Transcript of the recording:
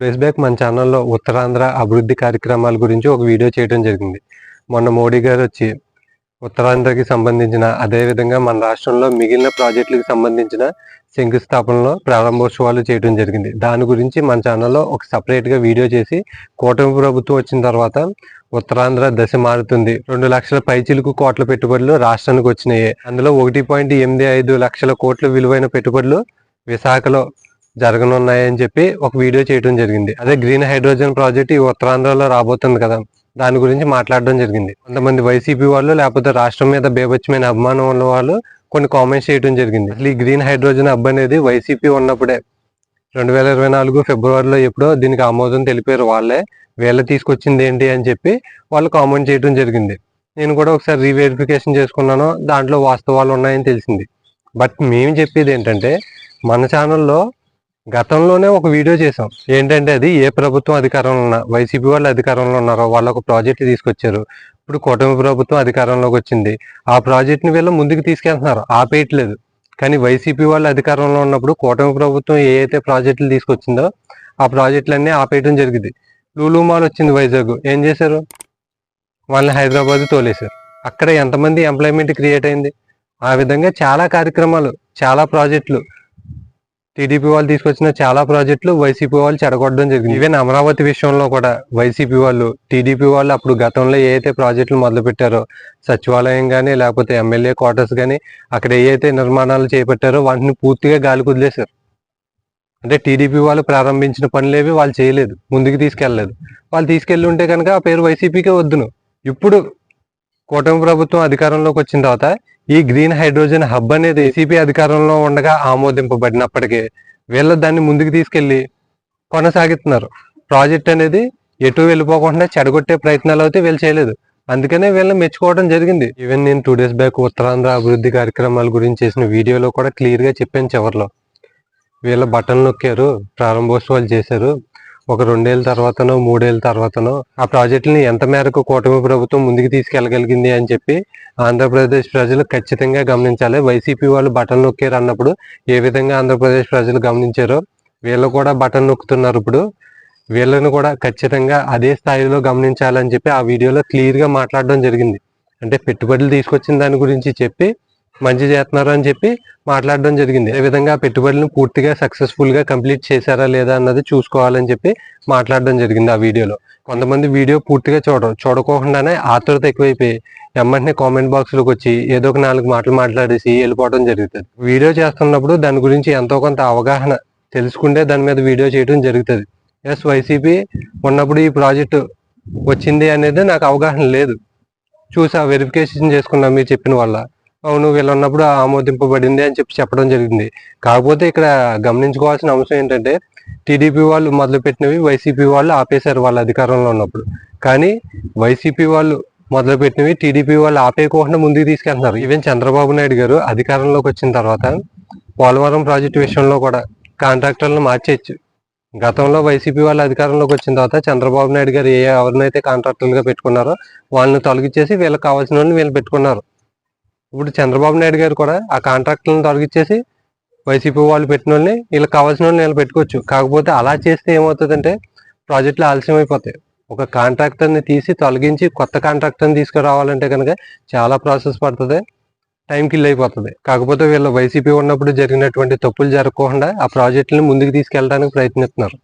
Days back మన ఛానల్లో ఉత్తరాంధ్ర అభివృద్ధి కార్యక్రమాల గురించి ఒక వీడియో చేయడం జరిగింది. మొన్న మోడీ గారు వచ్చి ఉత్తరాంధ్రకి సంబంధించిన అదేవిధంగా మన రాష్ట్రంలో మిగిలిన ప్రాజెక్టులకు సంబంధించిన శంకుస్థాపనలో ప్రారంభోత్సవాలు చేయడం జరిగింది. దాని గురించి మన ఛానల్లో ఒక సపరేట్గా వీడియో చేసి కూటమి ప్రభుత్వం వచ్చిన తర్వాత ఉత్తరాంధ్ర దశ మారుతుంది. రెండు లక్షల పైచిలుకు కోట్ల పెట్టుబడులు రాష్ట్రానికి వచ్చినాయి. అందులో ఒకటి పాయింట్ ఎనిమిది ఐదు లక్షల కోట్ల విలువైన పెట్టుబడులు విశాఖలో జరగనున్నాయని చెప్పి ఒక వీడియో చేయడం జరిగింది. అదే గ్రీన్ హైడ్రోజన్ ప్రాజెక్ట్ ఈ ఉత్తరాంధ్రలో రాబోతుంది కదా. దాని గురించి మాట్లాడడం జరిగింది. కొంతమంది వైసీపీ వాళ్ళు లేకపోతే రాష్ట్రం మీద బేబచ్చమైన అభిమానం ఉన్న వాళ్ళు కొన్ని కామెంట్స్ చేయడం జరిగింది. అసలు ఈ గ్రీన్ హైడ్రోజన్ హబ్ అనేది వైసీపీ ఉన్నప్పుడే రెండు వేల ఇరవై నాలుగు ఫిబ్రవరిలో ఎప్పుడో దీనికి ఆమోదం తెలిపారు వాళ్ళే. వీళ్ళ తీసుకొచ్చింది ఏంటి అని చెప్పి వాళ్ళు కామెంట్ చేయడం జరిగింది. నేను కూడా ఒకసారి రీవెరిఫికేషన్ చేసుకున్నాను. దాంట్లో వాస్తవాలు ఉన్నాయని తెలిసింది. బట్ మేము చెప్పేది ఏంటంటే మన ఛానల్లో గతంలోనే ఒక వీడియో చేసాం ఏంటంటే అది ఏ ప్రభుత్వం అధికారంలో ఉన్న వైసీపీ వాళ్ళు అధికారంలో ఉన్నారో వాళ్ళు ఒక ప్రాజెక్ట్ తీసుకొచ్చారు. ఇప్పుడు కూటమి ప్రభుత్వం అధికారంలోకి వచ్చింది. ఆ ప్రాజెక్ట్ని వీళ్ళు ముందుకు తీసుకెళ్తున్నారు. ఆపేయట్లేదు. కానీ వైసీపీ వాళ్ళు అధికారంలో ఉన్నప్పుడు కూటమి ప్రభుత్వం ఏ అయితే ప్రాజెక్టులు తీసుకొచ్చిందో ఆ ప్రాజెక్టులన్నీ ఆపేయటం జరిగింది. లూలు మాల్ వచ్చింది వైజాగ్. ఏం చేశారు? వాళ్ళని హైదరాబాద్ తోలేశారు. అక్కడ ఎంతమంది ఎంప్లాయ్మెంట్ క్రియేట్ అయింది? ఆ విధంగా చాలా కార్యక్రమాలు చాలా ప్రాజెక్టులు టీడీపీ వాళ్ళు తీసుకొచ్చిన చాలా ప్రాజెక్టులు వైసీపీ వాళ్ళు చెడగొట్టడం జరిగింది. ఈవెన్ అమరావతి విషయంలో కూడా వైసీపీ వాళ్ళు టీడీపీ వాళ్ళు అప్పుడు గతంలో ఏ ప్రాజెక్టులు మొదలు పెట్టారో సచివాలయం కానీ లేకపోతే ఎమ్మెల్యే క్వార్టర్స్ కానీ అక్కడ ఏ నిర్మాణాలు చేపట్టారో వాటిని పూర్తిగా గాలి కుదిలేశారు. అంటే టీడీపీ వాళ్ళు ప్రారంభించిన పనులేవి వాళ్ళు చేయలేదు ముందుకు తీసుకెళ్ళలేదు. వాళ్ళు తీసుకెళ్ళి ఉంటే కనుక ఆ పేరు వైసీపీకే వద్దును. ఇప్పుడు కూటమి ప్రభుత్వం అధికారంలోకి వచ్చిన తర్వాత ఈ గ్రీన్ హైడ్రోజన్ హబ్ అనేది ఏసీపీ అధికారంలో ఉండగా ఆమోదింపబడినప్పటికీ వీళ్ళు దాన్ని ముందుకు తీసుకెళ్ళి కొనసాగిస్తున్నారు. ప్రాజెక్ట్ అనేది ఎటు వెళ్ళిపోకుండా చెడగొట్టే ప్రయత్నాలు అయితే వీళ్ళు చేయలేదు. అందుకనే వీళ్ళని మెచ్చుకోవడం జరిగింది. ఈవెన్ నేను టూ డేస్ బ్యాక్ ఉత్తరాంధ్ర అభివృద్ధి కార్యక్రమాల గురించి చేసిన వీడియోలో కూడా క్లియర్గా చెప్పాను చివరిలో. వీళ్ళ బటన్ నొక్కారు ప్రారంభోత్సవాలు చేశారు. ఒక రెండేళ్ళ తర్వాతనో మూడేళ్ళ తర్వాతనో ఆ ప్రాజెక్టుని ఎంత మేరకు కూటమి ప్రభుత్వం ముందుకు తీసుకెళ్ళగలిగింది అని చెప్పి ఆంధ్రప్రదేశ్ ప్రజలు ఖచ్చితంగా గమనించాలి. వైసీపీ వాళ్ళు బటన్ నొక్కారు అన్నప్పుడు ఏ విధంగా ఆంధ్రప్రదేశ్ ప్రజలు గమనించారో వీళ్ళు కూడా బటన్ నొక్కుతున్నారు ఇప్పుడు. వీళ్ళని కూడా ఖచ్చితంగా అదే స్థాయిలో గమనించాలని చెప్పి ఆ వీడియోలో క్లియర్గా మాట్లాడడం జరిగింది. అంటే పెట్టుబడులు తీసుకొచ్చిన దాని గురించి చెప్పి మంచి చేస్తున్నారు అని చెప్పి మాట్లాడడం జరిగింది. ఏ విధంగా పెట్టుబడులను పూర్తిగా సక్సెస్ఫుల్గా కంప్లీట్ చేశారా లేదా అన్నది చూసుకోవాలని చెప్పి మాట్లాడడం జరిగింది ఆ వీడియోలో. కొంతమంది వీడియో పూర్తిగా చూడరు చూడకోకుండానే ఆతురత ఎక్కువైపోయి ఎమ్మటినే కామెంట్ బాక్స్లోకి వచ్చి ఏదో ఒక నాలుగు మాటలు మాట్లాడేసి వెళ్ళిపోవడం జరుగుతుంది. వీడియో చేస్తున్నప్పుడు దాని గురించి ఎంతో కొంత అవగాహన తెలుసుకుంటే దాని మీద వీడియో చేయడం జరుగుతుంది. ఎస్ వైసీపీ ఉన్నప్పుడు ఈ ప్రాజెక్టు వచ్చింది అనేది నాకు అవగాహన లేదు. చూసా వెరిఫికేషన్ చేసుకున్నా మీరు చెప్పిన వల్ల అవును వీళ్ళు ఉన్నప్పుడు ఆమోదింపబడింది అని చెప్పి చెప్పడం జరిగింది. కాకపోతే ఇక్కడ గమనించుకోవాల్సిన అంశం ఏంటంటే టీడీపీ వాళ్ళు మొదలుపెట్టినవి వైసీపీ వాళ్ళు ఆపేశారు వాళ్ళ అధికారంలో ఉన్నప్పుడు. కానీ వైసీపీ వాళ్ళు మొదలుపెట్టినవి టీడీపీ వాళ్ళు ఆపేయకుండా ముందుకు తీసుకెళ్తున్నారు. ఈవెన్ చంద్రబాబు నాయుడు గారు అధికారంలోకి వచ్చిన తర్వాత పోలవరం ప్రాజెక్టు విషయంలో కూడా కాంట్రాక్టర్లను మార్చేయచ్చు. గతంలో వైసీపీ వాళ్ళు అధికారంలోకి వచ్చిన తర్వాత చంద్రబాబు నాయుడు గారు ఏ ఎవరినైతే కాంట్రాక్టర్లుగా పెట్టుకున్నారో వాళ్ళని తొలగించేసి వీళ్ళకి కావాల్సిన వాళ్ళని వీళ్ళు పెట్టుకున్నారు. ఇప్పుడు చంద్రబాబు నాయుడు గారు కూడా ఆ కాంట్రాక్టులను తొలగించేసి వైసీపీ వాళ్ళు పెట్టిన వాళ్ళని వీళ్ళకి కావాల్సిన వాళ్ళని వీళ్ళు పెట్టుకోవచ్చు. కాకపోతే అలా చేస్తే ఏమవుతుందంటే ప్రాజెక్టులు ఆలస్యం అయిపోతాయి. ఒక కాంట్రాక్టర్ని తీసి తొలగించి కొత్త కాంట్రాక్టర్ని తీసుకురావాలంటే కనుక చాలా ప్రాసెస్ పడుతుంది. టైం కిల్ అయిపోతుంది. కాకపోతే వీళ్ళు వైసీపీ ఉన్నప్పుడు జరిగినటువంటి తప్పులు జరగకుండా ఆ ప్రాజెక్టులను ముందుకు తీసుకెళ్ళడానికి ప్రయత్నిస్తున్నారు.